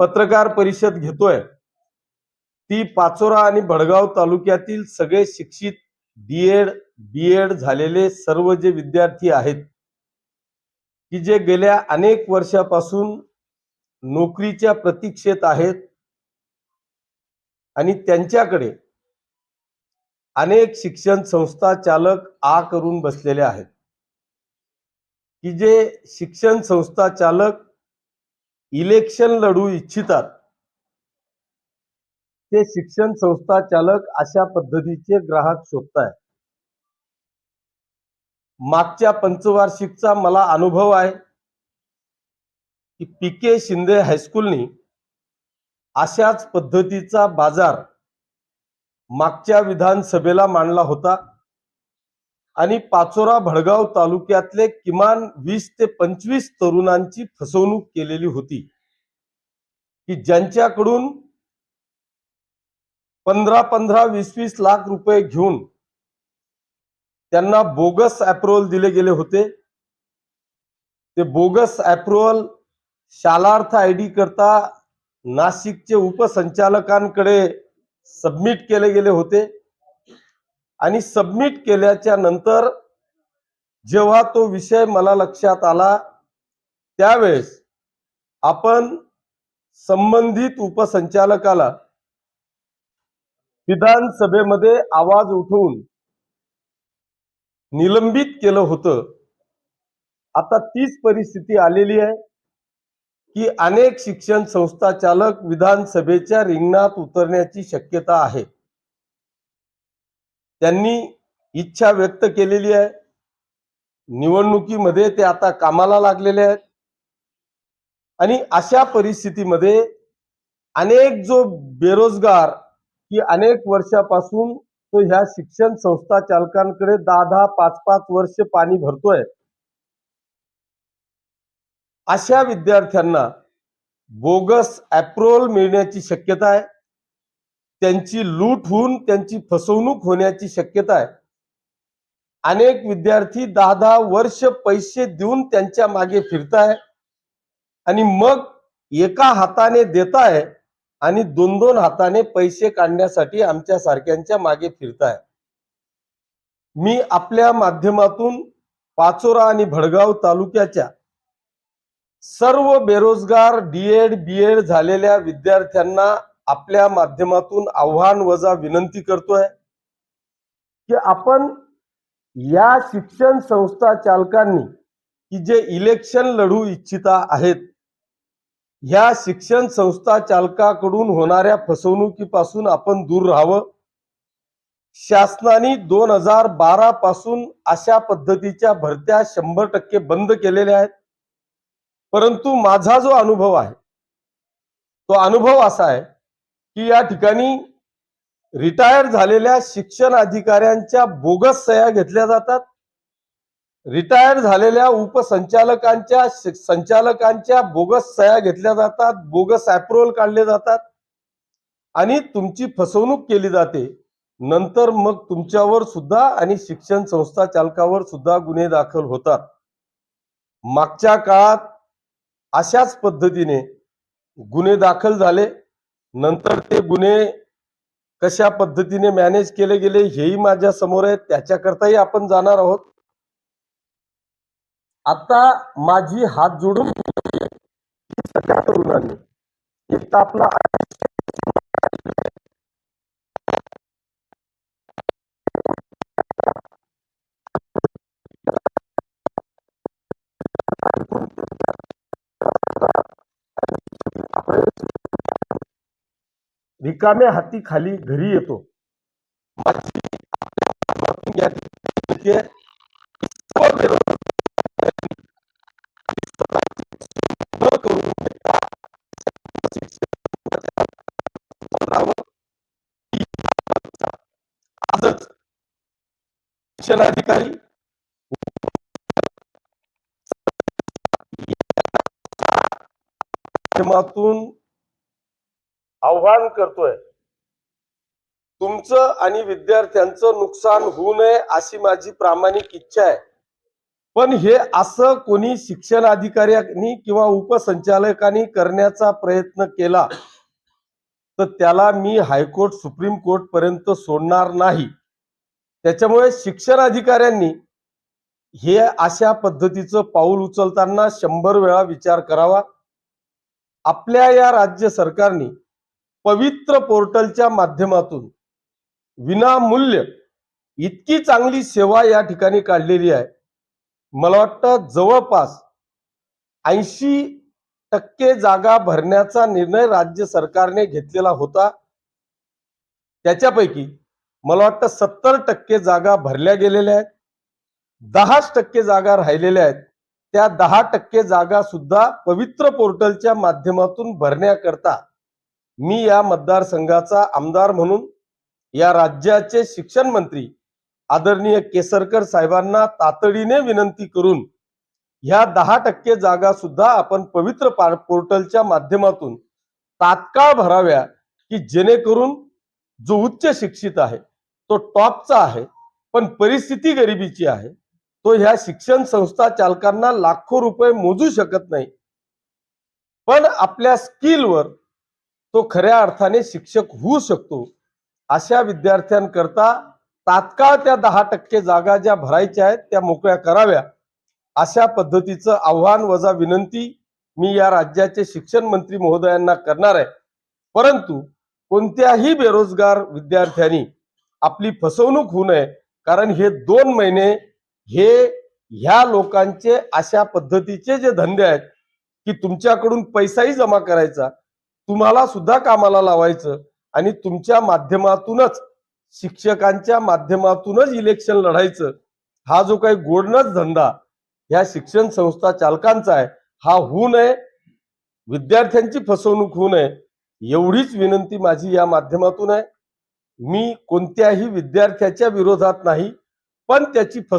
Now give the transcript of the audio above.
पत्रकार परिषद घेतोय. ती पाचोरा आणि भडगाव तालुक्यातील सगळे शिक्षित डीएड बीएड झालेले सर्व जे विद्यार्थी आहेत की जे गेल्या अनेक वर्षापासून नोकरीच्या प्रतीक्षेत आहेत आणि त्यांच्याकडे अनेक शिक्षण संस्था चालक आ करून बसलेले आहेत. की जे शिक्षण संस्था चालक इलेक्शन लढू इच्छितात. ते शिक्षण संस्था चालक अशा पद्धतीचे ग्राहक शोधताय मागच्या पंचवार्षिकचा मला अनुभव आहे की पी के शिंदे हायस्कूलनी अशाच पद्धतीचा बाजार मागच्या विधानसभेला मांडला होता. आणि पाचोरा भडगाव तालुक्यातले किमान वीस ते पंचवीस तरुणांची फसवणूक केलेली होती. की ज्यांच्याकडून पंधरा पंधरा वीस वीस लाख रुपये घेऊन त्यांना बोगस अप्रुव्हल दिले गेले होते. ते bogus approval Shalarth I D करता नाशिकचे उपसंचालकांकडे सबमिट केले गेले होते. आणि सबमिट केल्याच्यानंतर जेव्हा तो विषय मला लक्षात आला त्यावेळेस आपण संबंधित उपसंचालकाला विधानसभेमध्ये आवाज उठवून निलंबित केलं होतं. आता तीच परिस्थिती आलेली आहे की अनेक शिक्षण संस्था चालक विधानसभेच्या रिंगणात उतरण्याची शक्यता आहे. त्यांनी इच्छा व्यक्त केलेली आहे. निवडणुकीमध्ये ते आता कामाला लागलेले आहेत. आणि अशा परिस्थितीमध्ये अनेक जो बेरोजगार की अनेक वर्षापासून तो ह्या शिक्षण संस्था चालकांकडे दहा दहा पाच पाच वर्ष पाणी भरतोय. अशा विद्यार्थ्यांना बोगस अप्रुव्हल मिळण्याची शक्यता आहे. त्यांची लूट होऊन त्यांची फसवणूक होण्याची शक्यता आहे. अनेक विद्यार्थी दहा दहा वर्ष पैसे देऊन त्यांच्या मागे फिरताय आणि मग एका हाताने देताय आणि दोन दोन हाताने पैसे काढण्यासाठी आमच्या सारख्यांच्या मागे फिरताय. मी आपल्या माध्यमातून पाचोरा आणि भडगाव तालुक्याच्या सर्व बेरोजगार डीएड बीएड झालेल्या विद्यार्थ्यांना आपल्या माध्यमातून आव्हान वजा विनंती करतोय की आपण या शिक्षण संस्था चालकांनी की जे इलेक्शन लढू इच्छिता आहेत ह्या शिक्षण संस्था चालकाकडून होणाऱ्या फसवणुकीपासून आपण दूर राहावं. शासनाने दोन हजार बारा पासून अशा पद्धतीच्या भरत्या शंभर टक्के बंद केलेल्या आहेत. परंतु माझा जो अनुभव आहे तो अनुभव असा आहे की या ठिकाणी रिटायर झालेल्या शिक्षण अधिकाऱ्यांच्या बोगस सह्या घेतल्या जातात. रिटायर झालेल्या उपसंचालकांच्या संचालकांच्या बोगस सह्या घेतल्या जातात बोगस अप्रुव्हल काढले जातात आणि तुमची फसवणूक केली जाते. नंतर मग तुमच्यावर सुद्धा आणि शिक्षण संस्था चालकावर सुद्धा गुन्हे दाखल होतात. मागच्या काळात अशाच पद्धतीने गुन्हे दाखल झाले. नंतर ते गुन्हे कशा पद्धतीने मॅनेज केले गेले हेही माझ्यासमोर आहे त्याच्याकरताही आपण जाणार आहोत. आता माझी हात जोडून सगळ्या तरुणांनी एक तर आपला रिकाम्या हाती खाली घरी येतो. आजच शिक्षणाधिकारी माध्यमातून आव्हान करतोय. तुमचं आणि विद्यार्थ्यांचं नुकसान होऊ नये अशी माझी प्रामाणिक इच्छा आहे. पण हे असं कोणी शिक्षण अधिकाऱ्यांनी किंवा उपसंचालकांनी करण्याचा प्रयत्न केला तर त्याला मी हायकोर्ट सुप्रीम कोर्ट पर्यंत सोडणार नाही. त्याच्यामुळे शिक्षण अधिकाऱ्यांनी हे अशा पद्धतीचं पाऊल उचलताना शंभर वेळा विचार करावा. आपल्या या राज्य सरकारने पवित्र पोर्टलच्या माध्यमातून विनामूल्य इतकी चांगली सेवा या ठिकाणी काढलेली आहे. मला वाटतं जवळपास ऐंशी टक्के जागा भरण्याचा निर्णय राज्य सरकारने घेतलेला होता. त्याच्यापैकी मला वाटतं सत्तर टक्के जागा भरल्या गेलेल्या आहेत. दहाच टक्के जागा राहिलेल्या आहेत. त्या दहा टक्के जागा सुद्धा पवित्र पोर्टलच्या माध्यमातून भरण्याकरता मी या मतदारसंघाचा आमदार म्हणून या राज्याचे शिक्षण मंत्री आदरणीय केसरकर साहेबांना तातडीने विनंती करून ह्या दहा टक्के जागा सुद्धा आपण पवित्र पोर्टलच्या माध्यमातून तात्काळ भराव्या की जेणेकरून जो उच्च शिक्षित आहे तो टॉपचा आहे पण परिस्थिती गरिबीची आहे तो ह्या शिक्षण संस्था चालकांना लाखो रुपये मोजू शकत नाही. पण आपल्या स्किलवर तो खऱ्या अर्थाने शिक्षक होऊ शकतो. अशा विद्यार्थ्यांकरता तात्काळ त्या दहा टक्के जागा ज्या भरायच्या आहेत त्या मोकळ्या कराव्या. अशा पद्धतीचं आव्हान वजा विनंती मी या राज्याचे शिक्षण मंत्री महोदयांना करणार आहे. परंतु कोणत्याही बेरोजगार विद्यार्थ्यांनी आपली फसवणूक होऊ नये कारण हे दोन महिने हे ह्या लोकांचे अशा पद्धतीचे जे धंदे आहेत की तुमच्याकडून पैसाही जमा करायचा तुम्हाला सुद्धा कामाला लावायचं आणि तुमच्या माध्यमातूनच शिक्षकांच्या माध्यमातूनच इलेक्शन लढायचं. हा जो काही गोडनच धंदा ह्या शिक्षण संस्था चालकांचा आहे हा होऊ नये. विद्यार्थ्यांची फसवणूक होऊ नये. एवढीच विनंती माझी या माध्यमातून आहे. मी कोणत्याही विद्यार्थ्याच्या विरोधात नाही पण त्याची फसवणूक